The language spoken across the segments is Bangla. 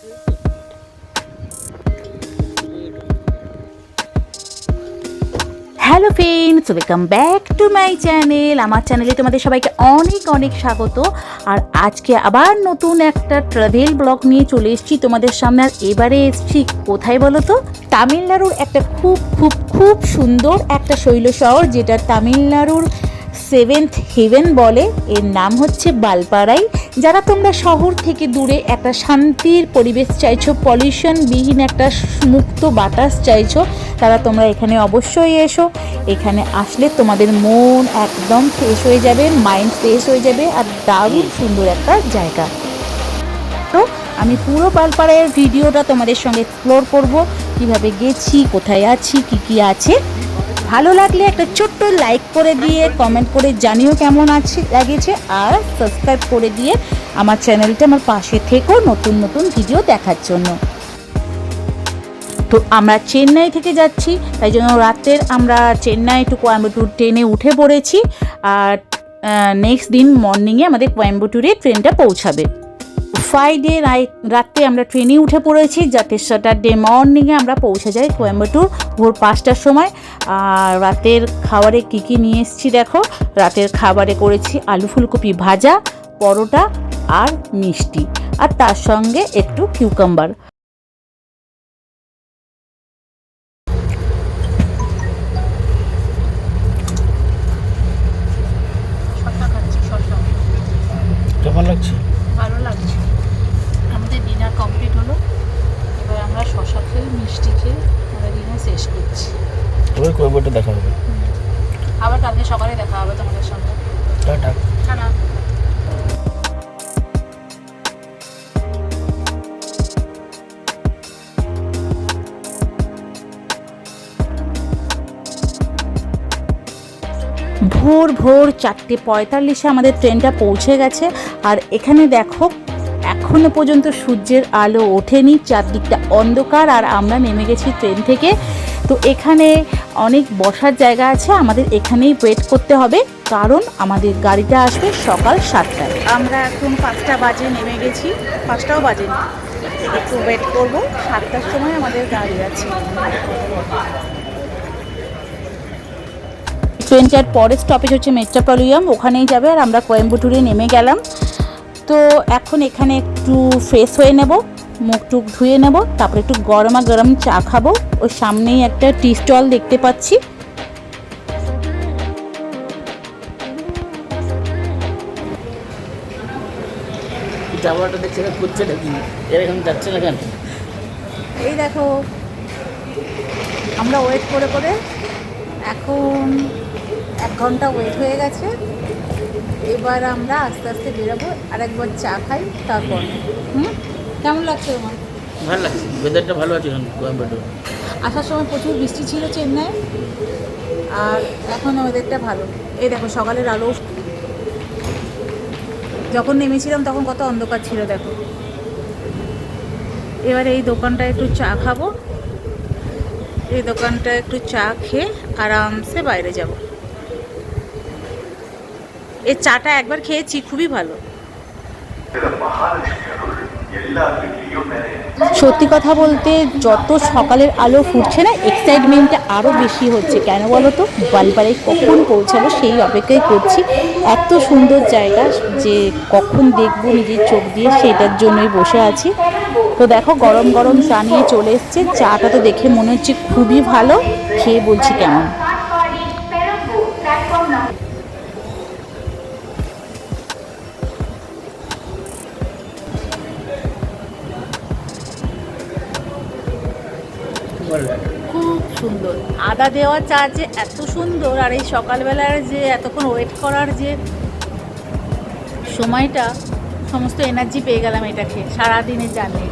Hello friends welcome back to my channel আমার চ্যানেলে তোমাদের সবাইকে অনেক অনেক স্বাগত। আর আজকে আবার নতুন একটা ট্রাভেল ব্লগ নিয়ে চলে এসেছি তোমাদের সামনে। আর এবারে এসেছি কোথায় বলো তো? তামিলনাড়ুর একটা খুব খুব খুব সুন্দর একটা শৈল শহর যেটা তামিলনাড়ুর সেভেন্থ হেভেন বলে। এর নাম হচ্ছে বালপাড়াই। যারা তোমরা শহর থেকে দূরে একটা শান্তির পরিবেশ চাইছো, পলিউশনবিহীন একটা মুক্ত বাতাস চাইছো, তারা তোমরা এখানে অবশ্যই এসো। এখানে আসলে তোমাদের মন একদম ফ্রেশ হয়ে যাবে মাইন্ড ফ্রেশ হয়ে যাবে আর দারুণ সুন্দর একটা জায়গা। তো আমি পুরো পালপাড়ার ভিডিওটা তোমাদের সঙ্গে এক্সপ্লোর করব, কীভাবে গেছি, কোথায় আছি, কি কি আছে। ভালো লাগলে একটা ছোট্ট লাইক করে দিয়ে কমেন্ট করে জানিও কেমন আছে, লাগেছে। আর সাবস্ক্রাইব করে দিয়ে আমার চ্যানেলটা আমার পাশে থেকেও নতুন নতুন ভিডিও দেখার জন্য। তো আমরা চেন্নাই থেকে যাচ্ছি, তাই জন্য রাতের আমরা চেন্নাই টু কোয়েম্বাটুর ট্রেনে উঠে পড়েছি। আর নেক্সট দিন মর্নিংয়ে আমাদের কোয়েম্বাটুরে ট্রেনটা পৌঁছাবে। ফ্রাইডে রাত্রে আমরা ট্রেনে উঠে পড়েছি, যাতে স্যাটারডে মর্নিংয়ে আমরা পৌঁছে যাই কোয়েম্বাটুর ভোর পাঁচটার সময়। আর রাতের খাবারে কী কী নিয়ে এসেছি দেখো? রাতের খাবারে করেছি আলু ফুলকপি ভাজা, পরোটা আর মিষ্টি। আর তার সঙ্গে একটু কিউকাম্বার লাগছে ভালো লাগছে আমাদের ডিনার কমপ্লিট হলো এবার আমরা শশা খেয়ে মিষ্টি খেয়ে আমরা ডিনার শেষ করছি। তবে কোয়েম্বাটোর দেখা হবে। আবার কালকে সকালে দেখা হবে তোমাদের সঙ্গে। টাটা। টাটা। ভোর ভোর চারটে পঁয়তাল্লিশে আমাদের ট্রেনটা পৌঁছে গেছে। আর এখানে দেখো এখনও পর্যন্ত সূর্যের আলো ওঠেনি, চারদিকটা অন্ধকার আর আমরা নেমে গেছি ট্রেন থেকে। তো এখানে অনেক বসার জায়গা আছে, আমাদের এখানেই ওয়েট করতে হবে, কারণ আমাদের গাড়িটা আসবে সকাল সাতটায়। আমরা এখন পাঁচটা বাজে নেমে গেছি, পাঁচটাও বাজেনি। একটু ওয়েট করব, সাতটার সময় আমাদের গাড়ি আছে। ট্রেনটার পরের স্টপেজ হচ্ছে মেট্রোপলিয়াম ওখানেই যাবে আর আমরা কোয়েম্বাটুরে নেমে গেলাম। তো এখন এখানে একটু ফ্রেশ হয়ে নেব মুখ টুক ধুয়ে নেব তারপরে একটু গরমা গরম চা খাব। ওই সামনেই একটা টি স্টল দেখতে পাচ্ছি। জামাটা দেখছে না করছে নাকি? এরকম যাচ্ছে না কেন? এই দেখো আমরা ওয়েট করে করে এখন এক ঘণ্টা ওয়েট হয়ে গেছে। এবার আমরা আস্তে আস্তে বেরোবো আর একবার চা খাই তারপর। হুম? কেমন লাগছে তোমার? ভালো লাগছে। ওয়েদারটা ভালো আছে কোয়েম্বাটোর আসার সময় প্রচুর বৃষ্টি ছিল চেন্নাই আর এখন ওয়েদারটা ভালো। এই দেখো সকালের আলো। যখন নেমেছিলাম তখন কত অন্ধকার ছিল দেখো। এবারে এই দোকানটা একটু চা খাব। এই দোকানটা একটু চা খেয়ে আরামসে বাইরে যাব। এই চাটা একবার খেয়েছি, খুবই ভালো। সত্যি কথা বলতে যত সকালের আলো ফুটছে না এক্সাইটমেন্টটা আরও বেশি হচ্ছে। কেন বলো তো বালপাড়ায় কখন পৌঁছাবো সেই অপেক্ষাই করছি। এত সুন্দর জায়গা যে কখন দেখব নিজের চোখ দিয়ে সেটার জন্যই বসে আছি। তো দেখো, গরম গরম চা নিয়ে চলে এসছে। চাটা তো দেখে মনে হচ্ছে খুবই ভালো। খেয়ে বলছি কেমন? সুন্দর। আদা দেওয়া চা যে এত সুন্দর, আর এই সকালবেলার যে এতক্ষণ ওয়েট করার যে সময়টা, সমস্ত এনার্জি পেয়ে গেলাম এটা খেয়ে সারাদিনের জার্নি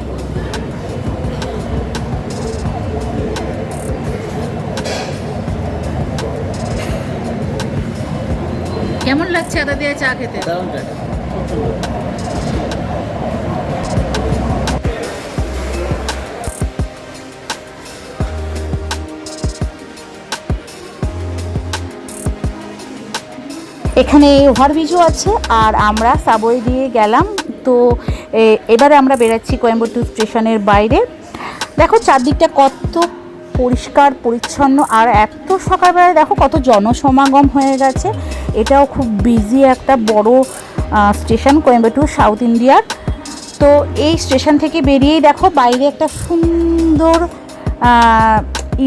কেমন লাগছে আদা দেওয়া চা খেতে। এখানে ওভারব্রিজও আছে আর আমরা সাবওয়ে দিয়ে গেলাম। তো এবারে আমরা বেরাচ্ছি কোয়েম্বাটুর স্টেশনের বাইরে। দেখো চারদিকটা কত পরিষ্কার, পরিচ্ছন্ন আর এত সকালবেলায় দেখো কত জনসমাগম হয়ে গেছে। এটাও খুব বিজি একটা বড় স্টেশন কোয়েম্বাটুর সাউথ ইন্ডিয়ার। তো এই স্টেশন থেকে বেরিয়েই দেখো বাইরে একটা সুন্দর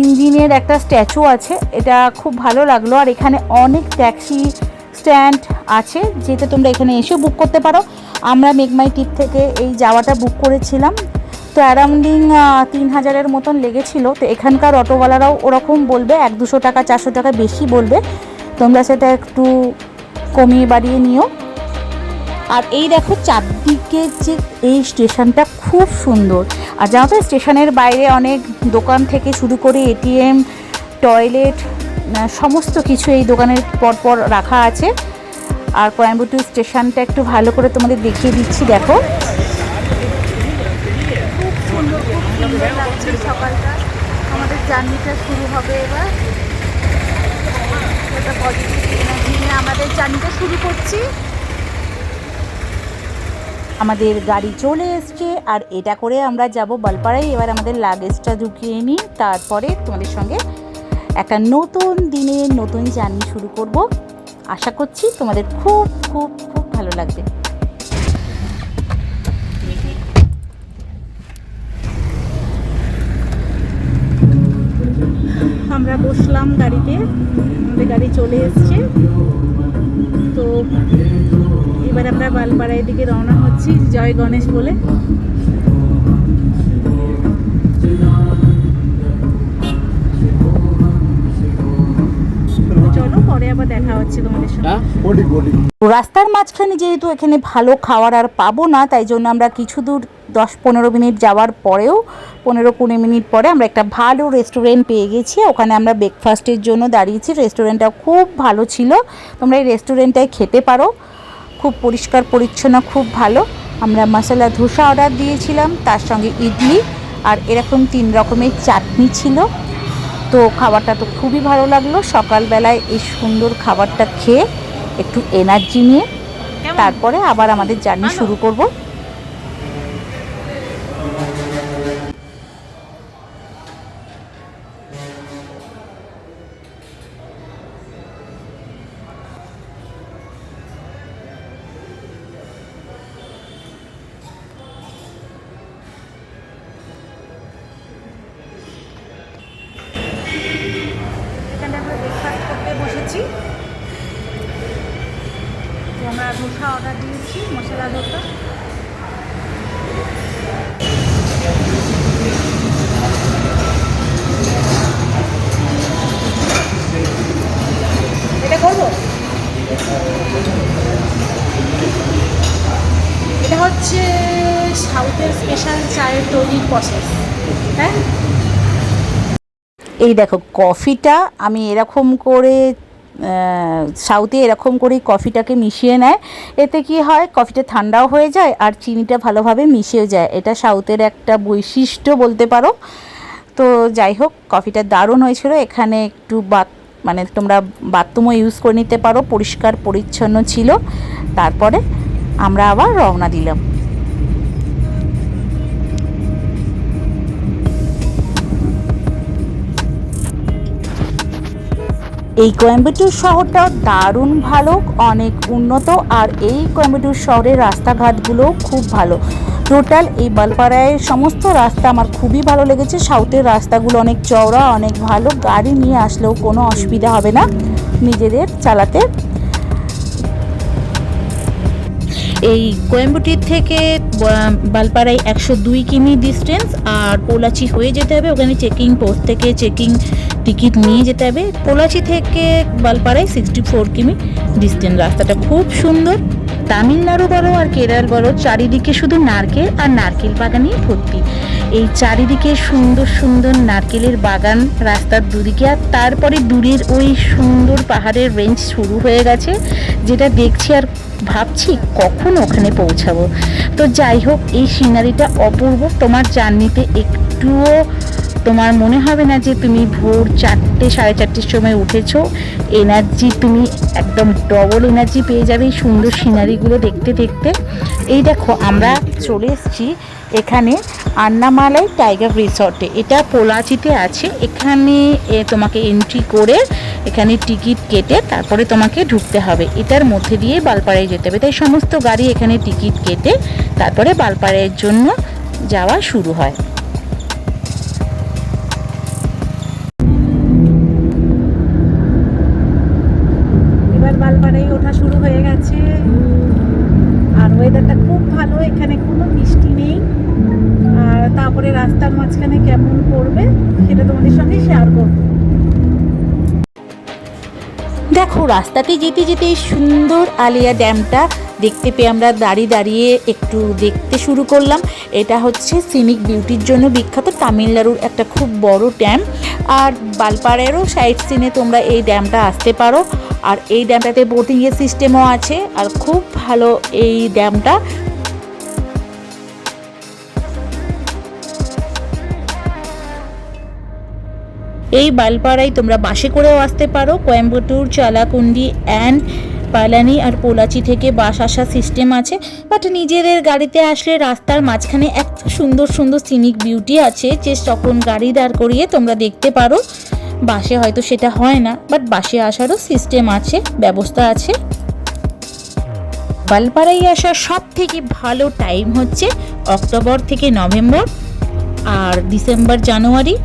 ইঞ্জিনের একটা স্ট্যাচু আছে। এটা খুব ভালো লাগল আর এখানে অনেক ট্যাক্সি স্ট্যান্ড আছে যেটা তোমরা এখানে এসেও বুক করতে পারো। আমরা মেঘমাই টিপ থেকে এই যাওয়াটা বুক করেছিলাম। তো অ্যারাউন্ডিং তিন হাজারের মতন লেগেছিল। তো এখানকার অটোওয়ালারাও ওরকম বলবে, এক দুশো টাকা, চারশো টাকা বেশি বলবে। তোমরা সেটা একটু কমিয়ে বাড়িয়ে নিও। আর এই দেখো চারদিকে যে এই স্টেশনটা খুব সুন্দর। আর জানো তো, স্টেশনের বাইরে অনেক দোকান থেকে শুরু করে এটিএম টয়লেট সমস্ত কিছু এই দোকানের পরপর রাখা আছে। আর কোয়েম্বাটুর স্টেশনটা একটু ভালো করে তোমাদের দেখিয়ে দিচ্ছি দেখো। সকালটা আমাদের জার্নিটা শুরু হবে এবার। আমাদের জার্নিটা শুরু করছি। আমাদের গাড়ি চলে এসছে আর এটা করে আমরা যাব বালপাড়ায়। এবার আমাদের লাগেজটা ঢুকিয়ে নিই তারপরে তোমাদের সঙ্গে একটা নতুন দিনে নতুন জার্নি শুরু করব। আশা করছি তোমাদের খুব খুব খুব ভালো লাগবে। আমরা বসলাম গাড়িতে, আমাদের গাড়ি চলে এসছে। তো এবার আমরা বালপাড়ায় দিকে রওনা হচ্ছি, জয় গণেশ বলে। পরে আবার দেখা হচ্ছে তোমাদের হ্যাঁ? রাস্তার মাঝখানে যেহেতু এখানে ভালো খাওয়ার আর পাবো না তাই জন্য আমরা কিছু দূর দশ পনেরো মিনিট যাওয়ার পরেও পনেরো কুড়ি মিনিট পরে আমরা একটা ভালো রেস্টুরেন্ট পেয়ে গেছি। ওখানে আমরা ব্রেকফাস্টের জন্য দাঁড়িয়েছি। রেস্টুরেন্টটা খুব ভালো ছিল। তোমরা এই রেস্টুরেন্টটায় খেতে পারো। খুব পরিষ্কার পরিচ্ছন্ন খুব ভালো। আমরা মশলা ধোসা অর্ডার দিয়েছিলাম তার সঙ্গে ইডলি। আর এরকম তিন রকমের চাটনি ছিল। তো খাবারটা তো খুবই ভালো লাগল। সকালবেলায় এই সুন্দর খাবারটা খেয়ে একটু এনার্জি নিয়ে তারপরে আবার আমাদের জার্নি শুরু করব। এটা হচ্ছে সাউথের স্পেশাল চায়ের তৈরির প্রসেস হ্যাঁ? এই দেখো, কফিটা আমি এরকম করে সাউথে এরকম করেই কফিটাকে মিশিয়ে নেয়। এতে কি হয়, কফিটা ঠান্ডাও হয়ে যায় আর চিনিটা ভালোভাবে মিশেও যায়। এটা সাউথের একটা বৈশিষ্ট্য বলতে পারো। তো যাই হোক, কফিটা দারুণ হয়েছিল। এখানে একটু বাত মানে তোমরা বাথরুমও ইউজ করে নিতে পারো, পরিষ্কার, পরিচ্ছন্ন ছিল। তারপরে আমরা আবার রওনা দিলাম। এই কোয়েম্বাটুর শহরটাও দারুণ ভালো, অনেক উন্নত, আর এই কোয়েম্বাটুর শহরের রাস্তাঘাটগুলো খুব ভালো। টোটাল এই বালপাড়ায় সমস্ত রাস্তা আমার খুবই ভালো লেগেছে। সাউথের রাস্তাগুলো অনেক চওড়া, অনেক ভালো। গাড়ি নিয়ে আসলেও কোনো অসুবিধা হবে না নিজেদের চালাতে। এই কোয়েম্বুটির থেকে বালপাড়ায় একশো দুই কিমি ডিস্টেন্স আর পোলাচি হয়ে যেতে হবে। ওখানে চেকিং পোস্ট থেকে চেকিং টিকিট নিয়ে যেতে হবে। পোলাচি থেকে বালপাড়ায় সিক্সটি ফোর কিমি ডিস্টেন্স রাস্তাটা খুব সুন্দর। তামিলনাড়ু বলো আর কেরল বলো, চারিদিকে শুধু নারকেল আর নারকেল বাগানই ভর্তি। এই চারিদিকে সুন্দর সুন্দর নারকেলের বাগান রাস্তার দুদিকে আর তারপরে দূরের ওই সুন্দর পাহাড়ের রেঞ্জ শুরু হয়ে গেছে, যেটা দেখছি আর ভাবছি কখন ওখানে পৌঁছাবো। তো যাই হোক, এই সিনারিটা অপূর্ব। তোমার জার্নিতে একটুও তোমার মনে হবে না যে তুমি ভোর চারটে, সাড়ে চারটের সময় উঠেছো? এনার্জি তুমি একদম ডবল এনার্জি পেয়ে যাবে এই সুন্দর সিনারিগুলো দেখতে দেখতে। এই দেখো, আমরা চলে এসেছি এখানে আন্নামালাই টাইগার রিসর্টে। এটা পোলাচিতে আছে। এখানে তোমাকে এন্ট্রি করে এখানে টিকিট কেটে তারপরে তোমাকে ঢুকতে হবে। এটার মধ্যে দিয়ে বালপাড়ায় যেতে হবে। তাই সমস্ত গাড়ি এখানে টিকিট কেটে তারপরে বালপাড়াইয়ের জন্য যাওয়া শুরু হয়। দেখো, রাস্তাতে যেতে যেতে এই সুন্দর আলিয়া ড্যামটা দেখতে পেয়ে আমরা দাঁড়িয়ে দাঁড়িয়ে একটু দেখতে শুরু করলাম। এটা হচ্ছে সিনিক বিউটির জন্য বিখ্যাত তামিলনাড়ুর একটা খুব বড় ড্যাম। আর বালপাড়েরও সাইড সিনে তোমরা এই ড্যামটা আসতে পারো। আর এই ড্যামটাতে বোটিংয়ের সিস্টেমও আছে। আর খুব ভালো এই ড্যামটা। এই বালপাড়ায় তোমরা বাসে করেও আসতে পারো। কোয়েম্বাটুর, চালাকুন্ডি অ্যান্ড পালানি আর পোলাচি থেকে বাস আসার সিস্টেম আছে। বাট নিজেদের গাড়িতে আসলে রাস্তার মাঝখানে এত সুন্দর সুন্দর সিনিক বিউটি আছে যে তখন গাড়ি দাঁড় করিয়ে তোমরা দেখতে পারো। বাসে হয়তো সেটা হয় না বাট বাসে আসারও সিস্টেম আছে, ব্যবস্থা আছে। বালপাড়ায় আসার সব থেকে ভালো টাইম হচ্ছে অক্টোবর থেকে নভেম্বর আর ডিসেম্বর, জানুয়ারি।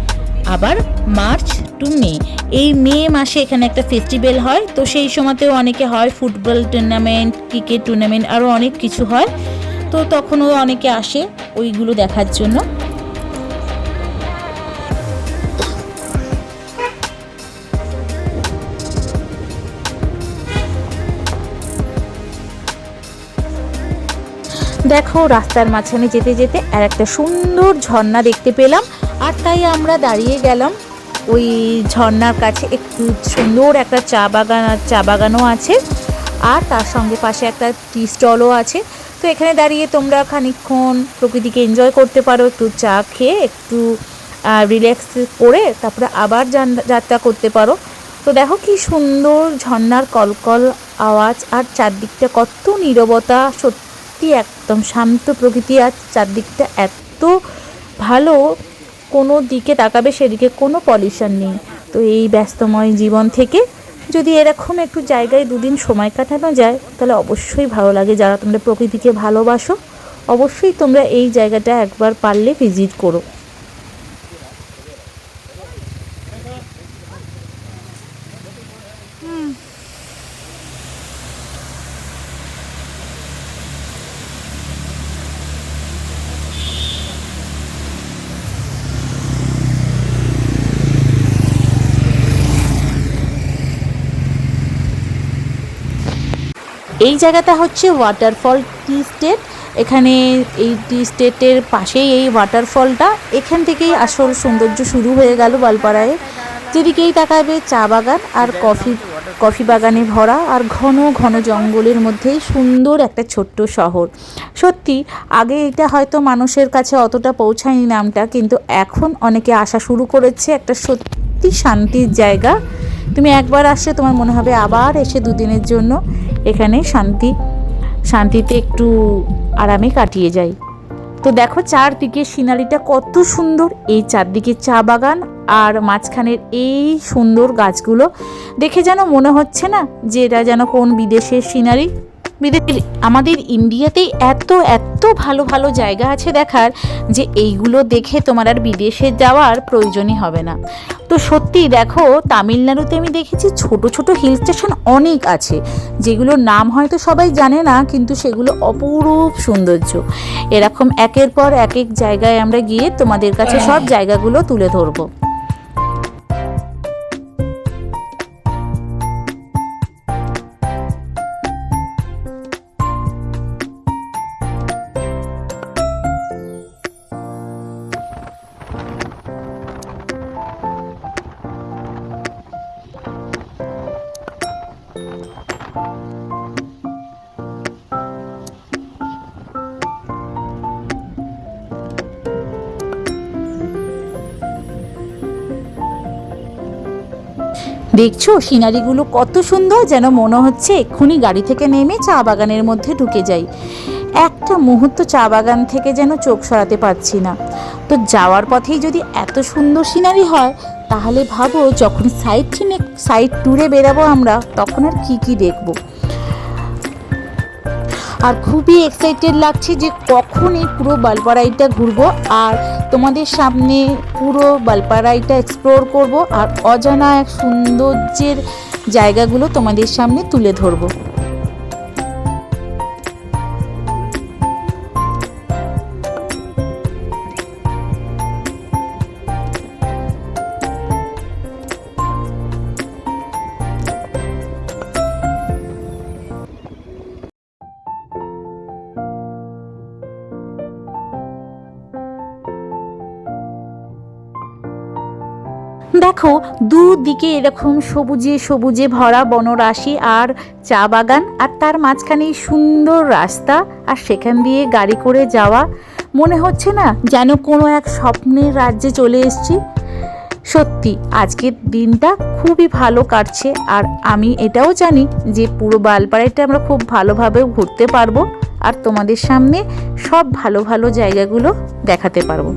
আবার মার্চ টু মে। এই মে মাসে এখানে একটা ফেস্টিভ্যাল হয়, তো সেই সময়তেও অনেকে হয় ফুটবল টুর্নামেন্ট, ক্রিকেট টুর্নামেন্ট, আরও অনেক কিছু হয়। তো তখনও অনেকে আসে ওইগুলো দেখার জন্য। দেখো, রাস্তার মাঝখানে যেতে যেতে আর একটা সুন্দর ঝর্ণা দেখতে পেলাম। আর তাই আমরা দাঁড়িয়ে গেলাম ওই ঝর্ণার কাছে। একটু সুন্দর একটা চা বাগান, চা বাগানও আছে। আর তার সঙ্গে পাশে একটা টি স্টলও আছে। তো এখানে দাঁড়িয়ে তোমরা খানিকক্ষণ প্রকৃতিকে এনজয় করতে পারো, একটু চা খেয়ে, একটু রিল্যাক্স করে তারপরে আবার যাত্রা করতে পারো। তো দেখো কি সুন্দর ঝর্নার কলকল আওয়াজ, আর চারদিকটা কত নীরবতা, সত্যি একদম শান্ত প্রকৃতি, আর চারদিকটা এত ভালো। কোনো দিকে তাকাবে সেদিকে কোনো পলিউশন নেই। তো এই ব্যস্তময় জীবন থেকে যদি এরকম একটু জায়গায় দুদিন সময় কাটানো যায়, তাহলে অবশ্যই ভালো লাগে। যারা তোমরা প্রকৃতিকে ভালোবাসো, অবশ্যই তোমরা এই জায়গাটা একবার পারলে ভিজিট করো। এই জায়গাটা হচ্ছে ওয়াটারফল টি স্টেট এখানে এই টি স্টেটের পাশেই এই ওয়াটারফলটা এখান থেকেই আসল সৌন্দর্য শুরু হয়ে গেল বালপাড়ায়। যেদিকেই তাকাবে চা বাগান আর কফি কফি বাগানে ভরা আর ঘন ঘন জঙ্গলের মধ্যেই সুন্দর একটা ছোট্ট শহর। সত্যি, আগে এটা হয়তো মানুষের কাছে অতটা পৌঁছায়নি নামটা, কিন্তু এখন অনেকে আসা শুরু করেছে একটা সত্যি শান্তির জায়গা। তুমি একবার আসলে তোমার মনে হবে আবার এসে দুদিনের জন্য এখানে শান্তি, শান্তিতে একটু আরামে কাটিয়ে যাই। তো দেখো চারদিকে সিনারিটা কত সুন্দর। এই চারদিকে চা বাগান আর মাঝখানের এই সুন্দর গাছগুলো। দেখে যেন মনে হচ্ছে না যে এটা যেন কোন বিদেশের সিনারি। বিদেশের আমাদের ইন্ডিয়াতেই এত এত ভালো ভালো জায়গা আছে দেখার যে এইগুলো দেখে তোমার আর বিদেশে যাওয়ার প্রয়োজনই হবে না। তো সত্যি দেখো তামিলনাড়ুতে আমি দেখেছি ছোট ছোট হিল স্টেশন অনেক আছে। যেগুলোর নাম হয়তো সবাই জানে না কিন্তু সেগুলো অপরূপ সৌন্দর্য। এরকম একের পর এক এক জায়গায় আমরা গিয়ে তোমাদের কাছে সব জায়গাগুলো তুলে ধরবো। দেখছ, সিনারিগুলো কত সুন্দর যেন মনে হচ্ছে এক্ষুনি গাড়ি থেকে নেমে চা বাগানের মধ্যে ঢুকে যাই। একটা মুহূর্ত চা বাগান থেকে যেন চোখ সরাতে পারছি না। তো যাওয়ার পথেই যদি এত সুন্দর সিনারি হয়, তাহলে ভাবো যখন সাইড সিনে সাইড ট্যুরে বেরাবো আমরা, তখন আর কী কী দেখব। আর খুবই এক্সাইটেড লাগছে যে কখন এই পুরো বালপাড়াইটা ঘুরবো। আর তোমাদের সামনে পুরো বালপাড়াইটা এক্সপ্লোর করব আর অজানা এক সৌন্দর্যের জায়গাগুলো তোমাদের সামনে তুলে ধরবো। দেখো, দুদিকে এরকম সবুজে সবুজে ভরা বনরাশি আর চা বাগান, আর তার মাঝখানে সুন্দর রাস্তা, আর সেখান দিয়ে গাড়ি করে যাওয়া। মনে হচ্ছে না যেন কোনো এক স্বপ্নের রাজ্যে চলে এসেছি। সত্যি, আজকের দিনটা খুবই ভালো কাটছে, আর আমি এটাও জানি যে পুরো বালপাড়াইটা আমরা খুব ভালোভাবে ঘুরতে পারব, আর তোমাদের সামনে সব ভালো ভালো জায়গাগুলো দেখাতে পারব।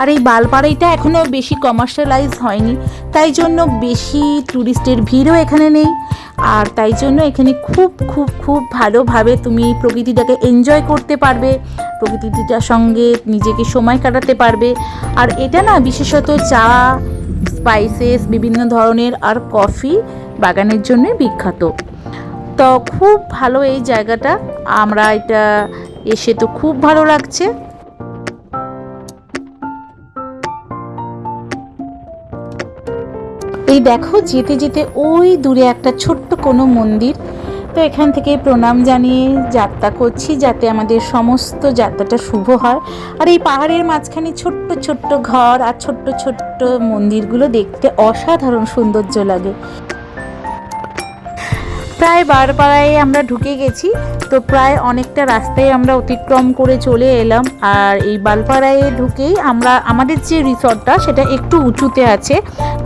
আর এই বালপাড়াইটা এখনও বেশি কমার্শিয়ালাইজ হয়নি। তাই জন্য বেশি ট্যুরিস্টের ভিড়ও এখানে নেই। আর তাই জন্য এখানে খুব খুব খুব ভালোভাবে তুমি প্রকৃতিটাকে এনজয় করতে পারবে। প্রকৃতিটার সঙ্গে নিজেকে সময় কাটাতে পারবে। আর এটা না বিশেষত চা স্পাইসেস বিভিন্ন ধরনের আর কফি বাগানের জন্য বিখ্যাত। তো খুব ভালো এই জায়গাটা। আমরা এটা এসে তো খুব ভালো লাগছে। এই দেখো, যেতে যেতে ওই দূরে একটা ছোট্ট কোনো মন্দির। তো এখান থেকে প্রণাম জানিয়ে যাত্রা করছি যাতে আমাদের সমস্ত যাত্রাটা শুভ হয়। আর এই পাহাড়ের মাঝখানে ছোট্ট ছোট্ট ঘর আর ছোট্ট ছোট্ট মন্দিরগুলো দেখতে অসাধারণ সৌন্দর্য লাগে। প্রায় বারপাড়ায় আমরা ঢুকে গেছি, তো প্রায় অনেকটা রাস্তায় আমরা অতিক্রম করে চলে এলাম। আর এই বালপাড়ায় ঢুকেই আমরা, আমাদের যে রিসর্টটা, সেটা একটু উঁচুতে আছে।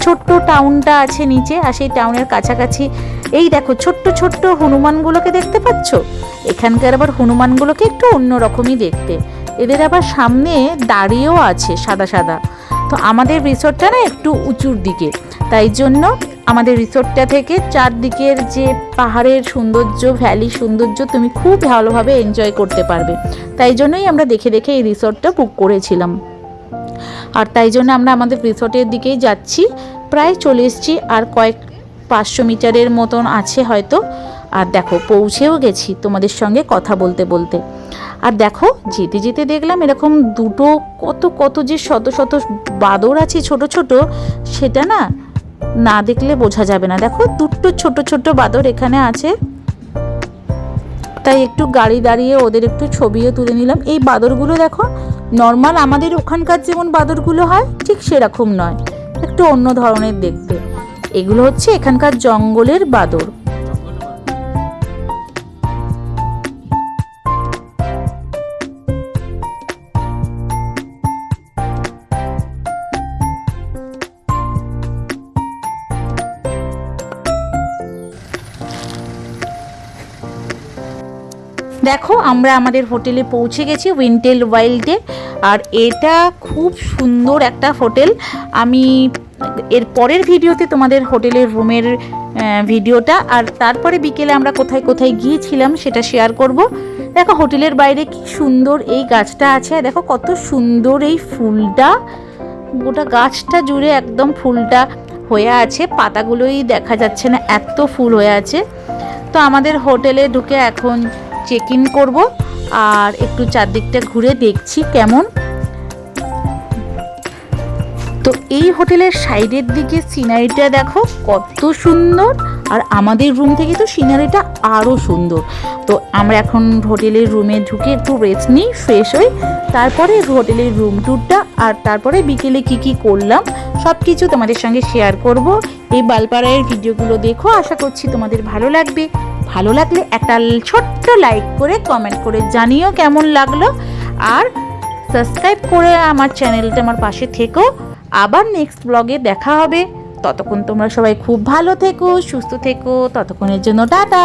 ছোট্ট টাউনটা আছে নিচে আর সেই টাউনের কাছাকাছি। এই দেখো, ছোট্ট ছোট্ট হনুমানগুলোকে দেখতে পাচ্ছ? এখানকার আবার হনুমানগুলোকে একটু অন্যরকমই দেখতে। এদের আবার সামনে দাঁড়িয়েও আছে সাদা সাদা। তো আমাদের রিসোর্টটা না একটু উঁচুর দিকে। তাই জন্য আমাদের রিসোর্টটা থেকে চারদিকের যে পাহাড়ের সৌন্দর্য ভ্যালি সৌন্দর্য তুমি খুব ভালোভাবে এনজয় করতে পারবে। তাই জন্যই আমরা দেখে দেখে এই রিসোর্টটা বুক করেছিলাম। আর তাই জন্য আমরা আমাদের রিসোর্টের দিকেই যাচ্ছি। প্রায় চলে এসেছি আর কয়েক পাঁচশো মিটারের মতন আছে হয়তো। আর দেখো, পৌঁছেও গেছি তোমাদের সঙ্গে কথা বলতে বলতে। আর দেখো, যেতে যেতে দেখলাম এরকম দুটো কত কত যে শত শত বাদর আছে ছোট ছোট, সেটা না না দেখলে বোঝা যাবে না। দেখো, দুটো ছোট ছোট বাদর এখানে আছে। তাই একটু গাড়ি দাঁড়িয়ে ওদের একটু ছবিও তুলে নিলাম। এই বাদরগুলো দেখো, নর্মাল আমাদের ওখানকার যেমন বাদরগুলো হয়, ঠিক সেরকম নয়। একটু অন্য ধরনের দেখতে। এগুলো হচ্ছে এখানকার জঙ্গলের বাদর। দেখো, আমরা আমাদের হোটেলে পৌঁছে গেছি উইন্টেল ওয়াইল্ডে আর এটা খুব সুন্দর একটা হোটেল। আমি এর পরের ভিডিওতে তোমাদের হোটেলের রুমের ভিডিওটা আর তারপরে বিকেলে আমরা কোথায় কোথায় গিয়েছিলাম সেটা শেয়ার করব। দেখো হোটেলের বাইরে কি সুন্দর এই গাছটা আছে আর দেখো কত সুন্দর এই ফুলটা। গোটা গাছটা জুড়ে একদম ফুলটা হয়ে আছে, পাতাগুলোই দেখা যাচ্ছে না, এত ফুল হয়ে আছে। তো আমাদের হোটেলে ঢুকে এখন চেক ইন করব। আর একটু চারদিকটা ঘুরে দেখছি কেমন। তো এই হোটেলের সাইডের দিকে সিনারিটা দেখো, কত সুন্দর। আর আমাদের রুম থেকে তো সিনারিটা আরও সুন্দর। তো আমরা এখন হোটেলের রুমে ঢুকে একটু রেস্ট নিই ফ্রেশ হই। তারপরে হোটেলের রুম ট্যুরটা আর তারপরে বিকেলে কি কি করলাম সব কিছু তোমাদের সঙ্গে শেয়ার করব। এই বালপাড়ায়ের ভিডিওগুলো দেখো, আশা করছি তোমাদের ভালো লাগবে। ভালো লাগলে একটা ছোট্ট লাইক করে কমেন্ট করে জানিও কেমন লাগল। আর সাবস্ক্রাইব করে আমার চ্যানেলটা আমার পাশে থেকো। আবার নেক্সট ব্লগে দেখা হবে। ততক্ষণ তোমরা সবাই খুব ভালো থেকো, সুস্থ থেকো। ততক্ষণের জন্য টাটা।